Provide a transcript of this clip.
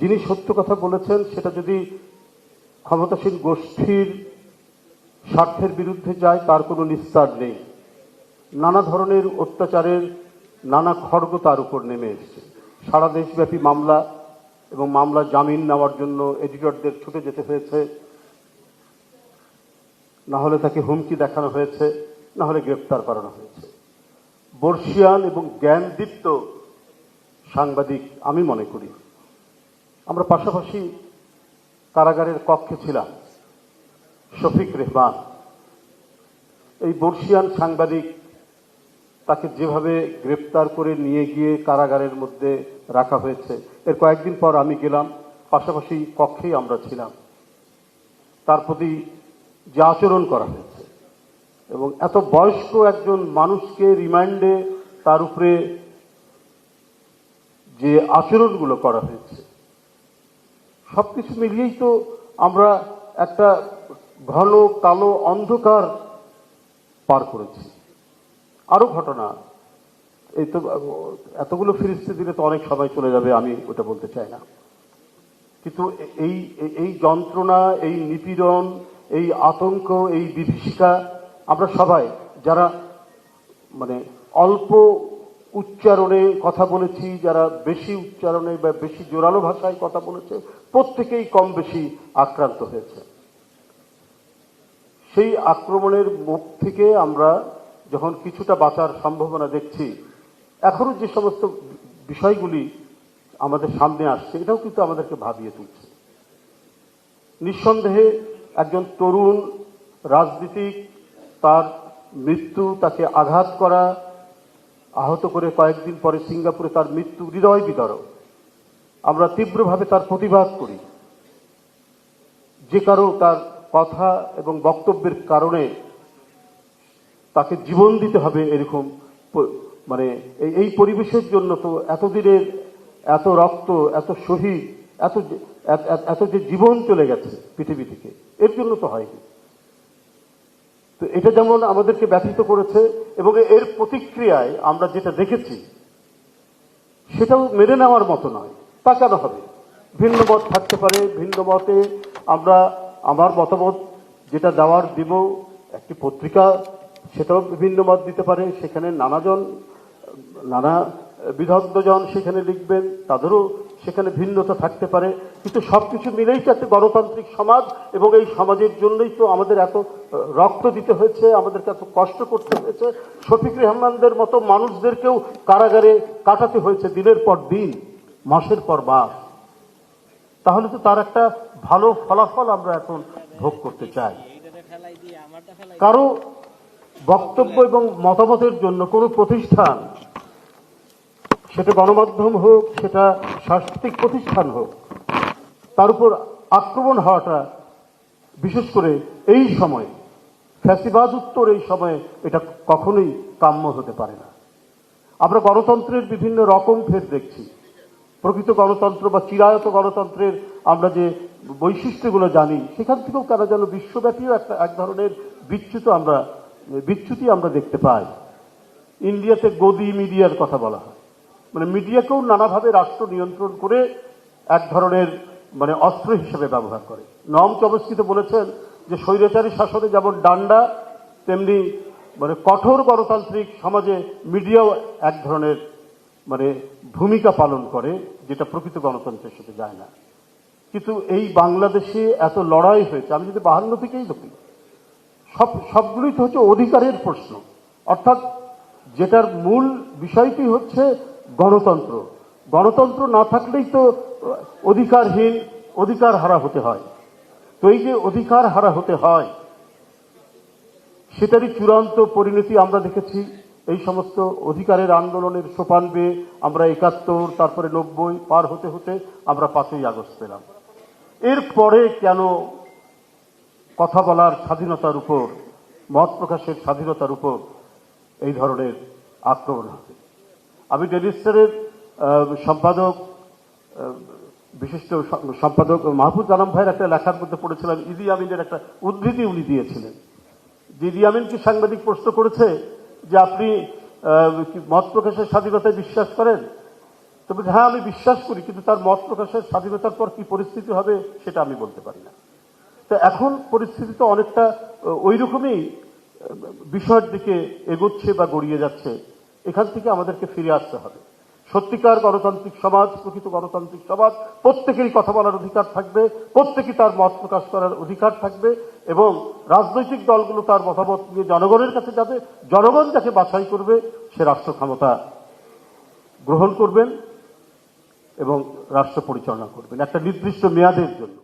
যিনি সত্য কথা বলেছেন, সেটা যদি ক্ষমতাসীন গোষ্ঠীর স্বার্থের বিরুদ্ধে যায়, তার কোনো নিস্তার নেই। নানা ধরনের অত্যাচারের নানা খড়গ তার উপর নেমে এসছে। সারা দেশব্যাপী মামলা এবং মামলা জামিন নেওয়ার জন্য এডিটরদের ছুটে যেতে হয়েছে। না হলে তাকে হুমকি দেখানো হয়েছে, না হলে গ্রেপ্তার করানো হয়েছে। বর্ষিয়ান এবং জ্ঞানদীপ্ত সাংবাদিক আমি মনে করি। আমরা পাশাপাশি কারাগারের কক্ষে ছিলাম, শফিক রেহমান। এই বর্ষিয়ান সাংবাদিক তাকে যেভাবে গ্রেপ্তার করে নিয়ে গিয়ে কারাগারের মধ্যে রাখা হয়েছে, এর কয়েকদিন পর আমি গেলাম, পাশাপাশি কক্ষেই আমরা ছিলাম। তার প্রতি যে আচরণ করা হয়েছে এবং এত বয়স্ক একজন মানুষকে রিমান্ডে তার উপরে যে আচরণগুলো করা হয়েছে সবকিছু মিলিয়েই তো আমরা একটা ঘন, কালো অন্ধকার পার করেছি। আরও ঘটনা। এই তো, এতগুলো ফিরিস্তি দিলে তো অনেক সময় চলে যাবে, আমি ওটা বলতে চাই না। কিন্তু এই- এই যন্ত্রণা, এই নিপীড়ন, এই আতঙ্ক, এই বিভীষিকা, আমরা সবাই যারা মানে অল্প উচ্চারণে কথা বলেছি, যারা বেশি উচ্চারণে বা বেশি জোরালো ভাষায় কথা বলেছে, প্রত্যেকেই কম বেশি আক্রান্ত হয়েছে। সেই আক্রমণের মুখ থেকে আমরা যখন কিছুটা বাঁচার সম্ভাবনা দেখছি, এখনও যে সমস্ত বিষয়গুলি আমাদের সামনে আসছে, এটাও কিন্তু আমাদেরকে ভাবিয়ে তুলছে। নিঃসন্দেহে একজন তরুণ রাজনীতিক, তার মৃত্যু, তাকে আঘাত করা আহত করে কয়েকদিন পরে সিঙ্গাপুরে তার মৃত্যু, হৃদয় বিদারক। আমরা তীব্রভাবে তার প্রতিবাদ করি। যে কারও তার কথা এবং বক্তব্যের কারণে তাকে জীবন দিতে হবে এরকম মানে এই- পরিবেশের জন্য তো এতদিনের এত রক্ত, এত শহীদ এত- এত যে জীবন চলে গেছে পৃথিবী থেকে, এর জন্য তো হয়নি। তো এটা যেমন আমাদেরকে ব্যথিত করেছে এবং এর প্রতিক্রিয়ায় আমরা যেটা দেখেছি, সেটাও মেনে নেওয়ার মতো নয়, তা কেন হবে? ভিন্ন মত থাকতে পারে, ভিন্ন মতে আমরা, আমার মতামত যেটা দেওয়ার দিব, একটি পত্রিকা, সেটাও বিভিন্ন মত দিতে পারে, সেখানে নানাজন, নানা বিদগ্ধজন সেখানে লিখবেন, তাদেরও সেখানে ভিন্নতা থাকতে পারে। কিন্তু সব কিছু মিলেই তো একটা গণতান্ত্রিক সমাজ, এবং এই সমাজের জন্যই তো আমাদের এত রক্ত দিতে হয়েছে, আমাদেরকে এত কষ্ট করতে হয়েছে। শফিক রেহমানদের মতো মানুষদেরকেও কারাগারে কাটাতে হয়েছে দিনের পর দিন, মাসের পর মাস। তাহলে তো তার একটা ভালো ফলাফল আমরা এখন ভোগ করতে চাই। কারও বক্তব্য এবং মতামতের জন্য কোনো প্রতিষ্ঠান সেটা গণমাধ্যম হোক, সেটা সাংস্কৃতিক প্রতিষ্ঠান হোক, তার উপর আক্রমণ হওয়াটা বিশেষ করে এই সময়ে, ফ্যাসিবাদ উত্তর এই সময়ে এটা কখনোই কাম্য হতে পারে না। আমরা গণতন্ত্রের বিভিন্ন রকম ফের দেখছি। প্রকৃত গণতন্ত্র বা চিরায়ত গণতন্ত্রের আমরা যে বৈশিষ্ট্যগুলো জানি, সেখান থেকেও তারা যেন বিশ্বব্যাপীও একটা, এক ধরনের বিচ্যুত আমরা, বিচ্যুতি আমরা দেখতে পাই। ইন্ডিয়াতে গদি মিডিয়ার কথা বলা হয়। মানে মিডিয়াকেও নানাভাবে রাষ্ট্র নিয়ন্ত্রণ করে এক ধরনের মানে অস্ত্র হিসেবে ব্যবহার করে। নম চমস্কিত বলেছেন যে স্বৈরাচারী শাসনে যেমন ডান্ডা, তেমনি মানে কঠোর গণতান্ত্রিক সমাজে মিডিয়াও এক ধরনের মানে ভূমিকা পালন করে, যেটা প্রকৃত গণতন্ত্রের সাথে যায় না। কিন্তু এই বাংলাদেশে এত লড়াই হয়েছে, আমি যদি বাহান্ন থেকেই দেখি সব, সবগুলোই তো হচ্ছে অধিকারের প্রশ্ন। অর্থাৎ যেটার মূল বিষয়টি হচ্ছে গণতন্ত্র। গণতন্ত্র না থাকলেই তো অধিকারহীন অধিকার হারা হতে হয়। তো এই যে অধিকার হারা হতে হয়, সেটারই চূড়ান্ত পরিণতি আমরা দেখেছি। এই সমস্ত অধিকারের আন্দোলনের সোপান বেয়ে আমরা একাত্তর, তারপরে নব্বই পার হতে হতে আমরা পাঁচই আগস্ট পেলাম। এরপরে কেন কথা বলার স্বাধীনতার উপর, মত প্রকাশের স্বাধীনতার উপর এই ধরনের আক্রমণ হবে আমি ডেলি স্টারের আহ, সম্পাদক বিশিষ্ট সম্পাদক মাহফুজ আলম ভাইয়ের একটা লেখার মধ্যে পড়েছিলাম ইদি আমিনের একটা উদ্ধৃতি উনি দিয়েছিলেন। যে ইদি আমিন কি সাংবাদিক প্রশ্ন করেছে যে আপনি মত প্রকাশের স্বাধীনতায় বিশ্বাস করেন? তবে হ্যাঁ আমি বিশ্বাস করি কিন্তু তার মত প্রকাশের স্বাধীনতার পর কি পরিস্থিতি হবে সেটা আমি বলতে পারি না। তো এখন পরিস্থিতি তো অনেকটা ওই রকমই বিষয়ের দিকে এগোচ্ছে বা গড়িয়ে যাচ্ছে। এখান থেকে আমাদেরকে ফিরে আসতে হবে। সত্যিকার গণতান্ত্রিক সমাজ, প্রকৃত গণতান্ত্রিক সমাজ, প্রত্যেকেরই কথা বলার অধিকার থাকবে, প্রত্যেকেই তার মত প্রকাশ করার অধিকার থাকবে এবং রাজনৈতিক দলগুলো তার মতামত নিয়ে জনগণের কাছে যাবে, জনগণ যাকে বাছাই করবে, সে রাষ্ট্র ক্ষমতা গ্রহণ করবেন এবং রাষ্ট্র পরিচালনা করবেন। একটা নির্দিষ্ট মেয়াদের জন্য।